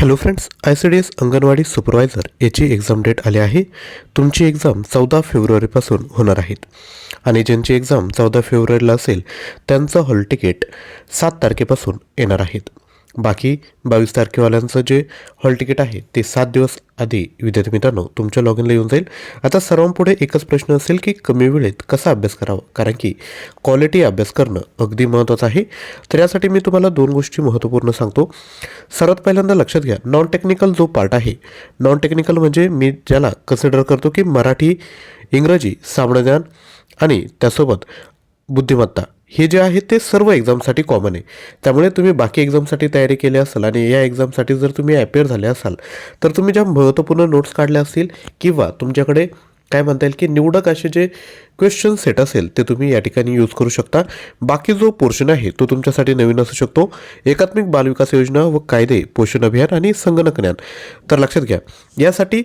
Hello friends I C D S anganwadi supervisor याची exam date आली आहे. तुमची एक्झाम चौदा फेब्रुवारीपासून होणार आहेत. आणि ज्यांची एक्झाम चौदा फेब्रुवारीला असेल त्यांचं हॉल तिकीट सात तारखेपासून येणार आहेत. बाकी बावीस तारखेवाल्यांचं जे हॉल तिकीट आहे ते सात दिवस आधी विद्यार्थी मित्रांनो तुमच्या लॉग इनला येऊन जाईल. आता सर्वांपुढे एकच प्रश्न असेल की कमी वेळेत कसा अभ्यास करावा? कारण की क्वालिटी अभ्यास करणं अगदी महत्त्वाचं आहे. तर यासाठी मी तुम्हाला दोन गोष्टी महत्त्वपूर्ण सांगतो. सर्वात पहिल्यांदा लक्षात घ्या नॉन टेक्निकल जो पार्ट आहे नॉन टेक्निकल म्हणजे मी ज्याला कन्सिडर करतो की मराठी इंग्रजी सामान्यज्ञान आणि त्यासोबत बुद्धिमत्ता. हे जे आहे ते सर्व एक्झामसाठी कॉमन आहे. त्यामुळे तुम्ही बाकी एक्झामसाठी तयारी केली असाल आणि या एक्झामसाठी जर तुम्ही अपेअर झाले असाल तर तुम्ही ज्या महत्त्वपूर्ण नोट्स काढल्या असतील किंवा तुमच्याकडे काय म्हणता येईल की निवडक असे जे क्वेश्चन सेट असेल ते तुम्ही या ठिकाणी यूज करू शकता. बाकी जो पोर्शन आहे तो तुमच्यासाठी नवीन असू शकतो. एकात्मिक बालविकास योजना व कायदे पोषण अभियान आणि संगणक ज्ञान. तर लक्षात घ्या. यासाठी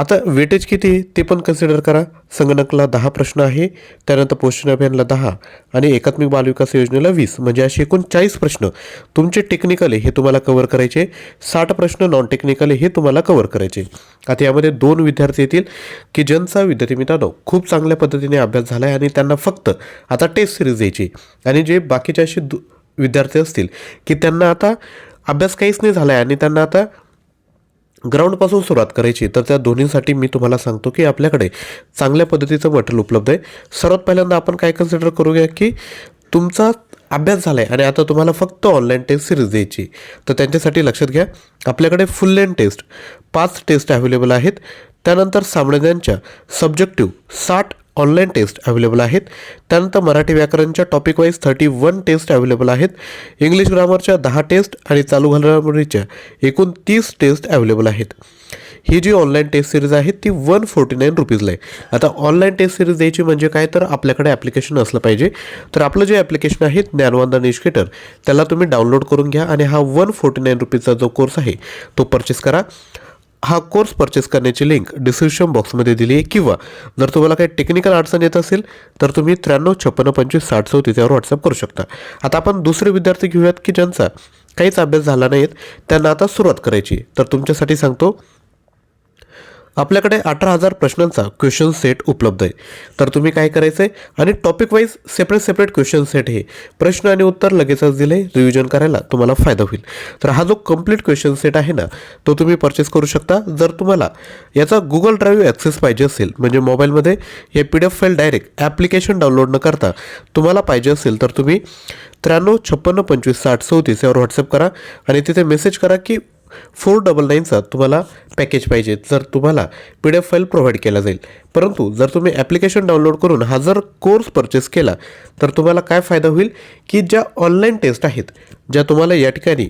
आता वेटेज किती आहे ते पण कन्सिडर करा. संगणकला दहा प्रश्न आहे. त्यानंतर पोषण अभियानला दहा आणि एकात्मिक बालविकास योजनेला वीस. म्हणजे असे एकूण चाळीस प्रश्न. तुमचे टेक्निकल आहे हे तुम्हाला कव्हर करायचे. साठ प्रश्न नॉन टेक्निकल आहे हे तुम्हाला कव्हर करायचे. आता यामध्ये दोन विद्यार्थी येतील की ज्यांचा विद्यार्थी मित्रांनो खूप चांगल्या पद्धतीने अभ्यास झाला आहे आणि त्यांना फक्त आता टेस्ट सिरीज द्यायची आणि जे बाकीचे असे दु विद्यार्थी असतील की त्यांना आता अभ्यास काहीच नाही झाला आहे आणि त्यांना आता ग्राउंडपासून सुरुवात करायची. तर त्या दोन्हीसाठी मी तुम्हाला सांगतो की आपल्याकडे चांगल्या पद्धतीचं मटेरियल उपलब्ध आहे. सर्वात पहिल्यांदा आपण काय कन्सिडर करूया की तुमचा अभ्यास झाला आहे आणि आता तुम्हाला फक्त ऑनलाईन टेस्ट सिरीज द्यायची तर त्यांच्यासाठी लक्षात घ्या आपल्याकडे फुल लेन टेस्ट पाच टेस्ट अवेलेबल आहेत. त्यानंतर सामान्यांच्या सब्जेक्टिव्ह साठ ऑनलाईन टेस्ट अवेलेबल आहेत. त्यानंतर Marathi व्याकरणच्या topic wise thirty one test available आहेत इंग्लिश ग्रामरच्या दहा टेस्ट आणि चालू घडामोडीच्या एकूण तीस टेस्ट अवेलेबल आहेत. ही जी ऑनलाईन टेस्ट सिरीज आहे ती वन फोर्टी नाईन रुपीजला आहे. आता ऑनलाईन टेस्ट सिरीज द्यायची म्हणजे काय? तर आपल्याकडे ॲप्लिकेशन असलं पाहिजे. तर आपलं जे ॲप्लिकेशन आहे ज्ञानवंदन एज्युकेटर त्याला तुम्ही डाउनलोड करून घ्या आणि हा वन फोर्टी नाईन रुपीजचा जो कोर्स आहे तो परचेस करा. हा कोर्स परचेस करण्याची लिंक डिस्क्रिप्शन बॉक्समध्ये दिली आहे. किंवा जर तुम्हाला काही टेक्निकल अडचण येत असेल तर तुम्ही त्र्याण्णव छप्पन्न पंचवीस साठ चौतीस यावर व्हॉट्सअप करू शकता. आता आपण दुसरे विद्यार्थी घेऊयात की ज्यांचा काहीच अभ्यास झाला नाहीत त्यांना आता सुरुवात करायची तर तुमच्यासाठी सांगतो आपल्याकडे अठरा हजार प्रश्नांचा क्वेश्चन सेट उपलब्ध आहे. तर तुम्ही काय करायचं आहे आणि topic wise separate separate question set हे प्रश्न आणि उत्तर लगेचच दिले रिव्हिजन करायला तुम्हाला फायदा होईल. तर हा जो कंप्लीट क्वेश्चन सेट आहे ना तो तुम्ही परचेस करू शकता. जर तुम्हाला याचा गुगल ड्राईव्ह ॲक्सेस पाहिजे असेल म्हणजे मोबाईलमध्ये हे P D F file direct application download न करता तुम्हाला पाहिजे असेल तर तुम्ही त्र्याण्णव छप्पन्न पंचवीस साठ चौतीस यावर व्हॉट्सअप करा. आणि तिथे मेसेज करा की फोर डबल नाईनचा तुम्हाला पॅकेज पाहिजे जर तुम्हाला P D F file provide केला जाईल. परंतु जर तुम्ही ॲप्लिकेशन डाउनलोड करून हा जर कोर्स परचेस केला तर तुम्हाला काय फायदा होईल की ज्या ऑनलाईन टेस्ट आहेत ज्या तुम्हाला या ठिकाणी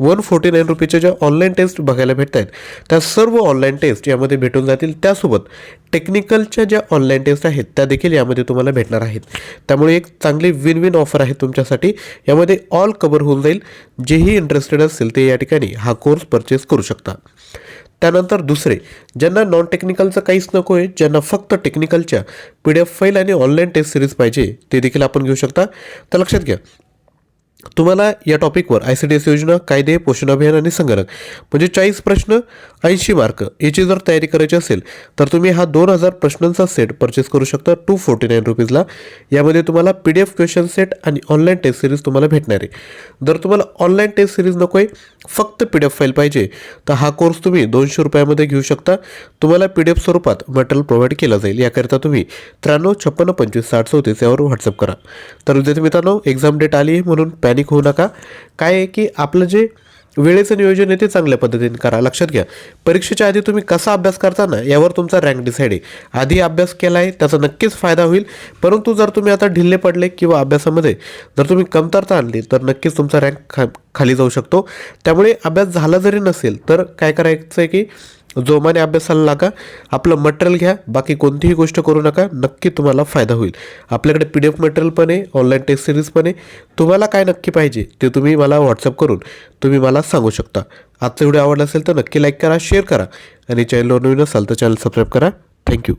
वन फोर्टी नाईन रुपीच्या ज्या ऑनलाईन टेस्ट बघायला भेटत आहेत त्या सर्व ऑनलाईन टेस्ट यामध्ये भेटून जातील. त्यासोबत टेक्निकलच्या ज्या ऑनलाईन टेस्ट आहेत त्या देखील यामध्ये तुम्हाला भेटणार आहेत. त्यामुळे एक चांगली विन विन ऑफर आहे तुमच्यासाठी. यामध्ये ऑल कवर होऊन जाईल. जेही इंटरेस्टेड असतील ते या ठिकाणी हा कोर्स परचेस करू शकता. त्यानंतर दुसरे ज्यांना नॉन टेक्निकलचं काहीच नको आहे ज्यांना फक्त टेक्निकलच्या पी डी एफ फाईल आणि ऑनलाईन टेस्ट सिरीज पाहिजे ते देखील आपण घेऊ शकता. तर लक्षात घ्या तुम्हाला या टॉपिकवर आय सी डी एस योजना कायदे पोषण अभियान आणि संगणक म्हणजे चाळीस प्रश्न ऐंशी मार्क याची जर तयारी करायची असेल तर तुम्ही हा दोन हजार प्रश्नांचा सेट परचेस करू शकता टू फोर्टी नाईन रुपीजला यामध्ये तुम्हाला P D F question set आणि ऑनलाईन टेस्ट सिरीज तुम्हाला भेटणार आहे. जर तुम्हाला ऑनलाईन टेस्ट सिरीज नको आहे फक्त पी डी एफ फाईल पाहिजे तर हा कोर्स तुम्ही दोनशे रुपयामध्ये घेऊ शकता. तुम्हाला पी डी एफ स्वरूपात मटेरियल प्रोव्हाइड केला जाईल. याकरिता तुम्ही त्र्याण्णव छप्पन्न पंचवीस साठ चौतीस यावर व्हॉट्सअप करा. तर विद्यार्थी मित्रांनो एक्झाम डेट आली आहे म्हणून पॅनिक होऊ नका. काय आहे की आपलं जे वेळेचं नियोजन आहे ते चांगल्या पद्धतीने करा. लक्षात घ्या. परीक्षेच्या आधी तुम्ही कसा अभ्यास करता ना यावर तुमचा रँक डिसाईड आहे. आधी अभ्यास केला आहे त्याचा नक्कीच फायदा होईल. परंतु जर तुम्ही आता ढिल्ले पडले किंवा अभ्यासामध्ये जर तुम्ही कमतरता आणली तर नक्कीच तुमचा रँक खा खाली जाऊ शकतो. त्यामुळे अभ्यास झाला जरी नसेल तर काय करायचं आहे की जोमाने अभ्यासाला लागा आपलं मटेरियल घ्या बाकी कोणतीही गोष्ट करू नका नक्की तुम्हाला फायदा होईल. आपल्याकडे पी डी एफ मटेरियल पण आहे ऑनलाईन टेस्ट सिरीज पण आहे. तुम्हाला काय नक्की पाहिजे ते तुम्ही मला व्हॉट्सअप करून तुम्ही मला सांगू शकता. आजचा व्हिडिओ आवडला असेल तर नक्की लाईक करा शेअर करा. आणि चॅनलवर नवीन असाल तर चॅनल सबस्क्राईब करा. थँक्यू